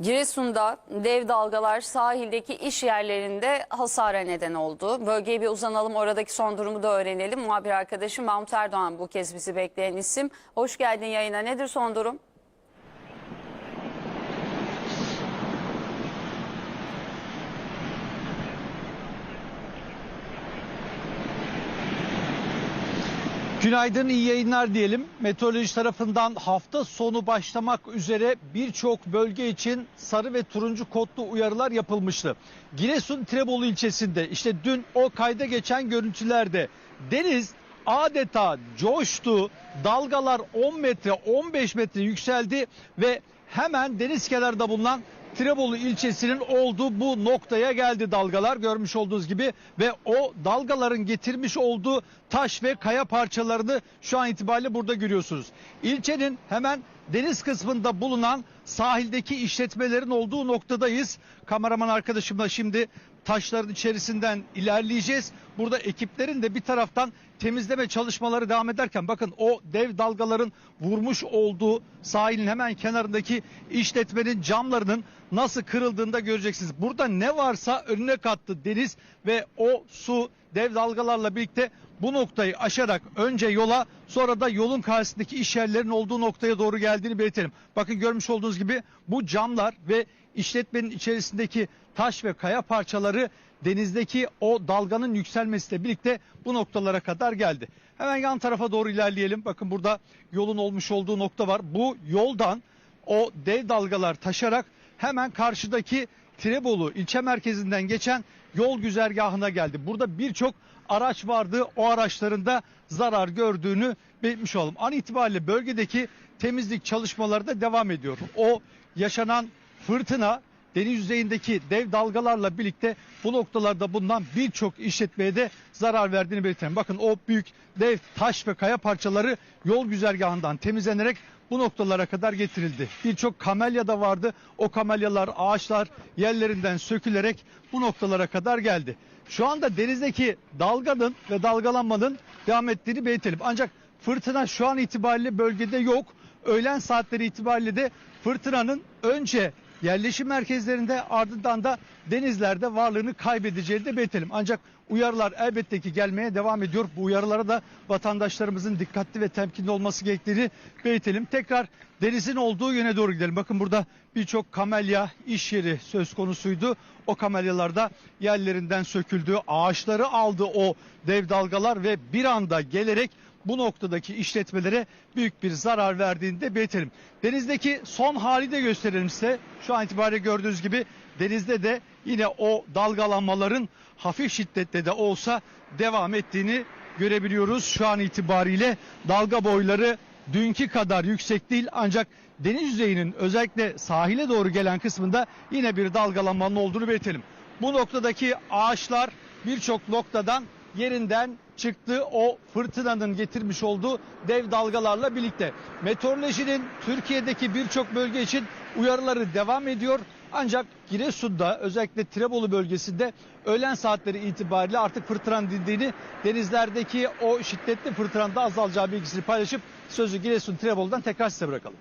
Giresun'da dev dalgalar sahildeki iş yerlerinde hasara neden oldu. Bölgeye bir uzanalım oradaki son durumu da öğrenelim. Muhabir arkadaşım Mahmut Erdoğan bu kez bizi bekleyen isim. Hoş geldin yayına. Nedir son durum? Günaydın, iyi yayınlar diyelim. Meteoroloji tarafından hafta sonu başlamak üzere birçok bölge için sarı ve turuncu kodlu uyarılar yapılmıştı. Giresun Tirebolu ilçesinde işte dün o kayda geçen görüntülerde deniz adeta coştu. Dalgalar 10 metre, 15 metre yükseldi ve hemen deniz kenarında bulunan Tirebolu ilçesinin olduğu bu noktaya geldi dalgalar görmüş olduğunuz gibi ve o dalgaların getirmiş olduğu taş ve kaya parçalarını şu an itibariyle burada görüyorsunuz. İlçenin hemen deniz kısmında bulunan sahildeki işletmelerin olduğu noktadayız. Kameraman arkadaşımla şimdi taşların içerisinden ilerleyeceğiz. Burada ekiplerin de bir taraftan temizleme çalışmaları devam ederken bakın o dev dalgaların vurmuş olduğu sahilin hemen kenarındaki işletmenin camlarının nasıl kırıldığını da göreceksiniz. Burada ne varsa önüne kattı deniz ve o su dev dalgalarla birlikte bu noktayı aşarak önce yola sonra da yolun karşısındaki iş yerlerinin olduğu noktaya doğru geldiğini belirtelim. Bakın görmüş olduğunuz gibi bu camlar ve işletmenin içerisindeki taş ve kaya parçaları denizdeki o dalganın yükselmesiyle birlikte bu noktalara kadar geldi. Hemen yan tarafa doğru ilerleyelim. Bakın burada yolun olmuş olduğu nokta var. Bu yoldan o dev dalgalar taşarak hemen karşıdaki Tirebolu ilçe merkezinden geçen yol güzergahına geldi. Burada birçok araç vardı. O araçların da zarar gördüğünü belirtmiş olalım. An itibariyle bölgedeki temizlik çalışmaları da devam ediyor. O yaşanan fırtına deniz yüzeyindeki dev dalgalarla birlikte bu noktalarda bulunan birçok işletmeye de zarar verdiğini belirtelim. Bakın o büyük dev taş ve kaya parçaları yol güzergahından temizlenerek bu noktalara kadar getirildi. Birçok kamelya da vardı. O kamelyalar, ağaçlar yerlerinden sökülerek bu noktalara kadar geldi. Şu anda denizdeki dalganın ve dalgalanmanın devam ettiğini belirtelim. Ancak fırtına şu an itibariyle bölgede yok. Öğlen saatleri itibariyle de fırtınanın önce yerleşim merkezlerinde ardından da denizlerde varlığını kaybedeceğini de belirtelim. Ancak uyarılar elbette ki gelmeye devam ediyor. Bu uyarılara da vatandaşlarımızın dikkatli ve temkinli olması gerektiğini belirtelim. Tekrar denizin olduğu yöne doğru gidelim. Bakın burada birçok kamelya iş yeri söz konusuydu. O kamelyalar da yerlerinden söküldü. Ağaçları aldı o dev dalgalar ve bir anda gelerek bu noktadaki işletmelere büyük bir zarar verdiğini de belirtelim. Denizdeki son hali de gösterelim size. Şu an itibariyle gördüğünüz gibi denizde de yine o dalgalanmaların hafif şiddette de olsa devam ettiğini görebiliyoruz. Şu an itibariyle dalga boyları dünkü kadar yüksek değil ancak deniz yüzeyinin özellikle sahile doğru gelen kısmında yine bir dalgalanmanın olduğunu belirtelim. Bu noktadaki ağaçlar birçok noktadan yerinden çıktı o fırtınanın getirmiş olduğu dev dalgalarla birlikte. Meteorolojinin Türkiye'deki birçok bölge için uyarıları devam ediyor. Ancak Giresun'da özellikle Tirebolu bölgesinde öğlen saatleri itibariyle artık fırtınanın dindiğini denizlerdeki o şiddetli fırtınanın da azalacağı bilgisini paylaşıp sözü Giresun Tirebolu'dan tekrar size bırakalım.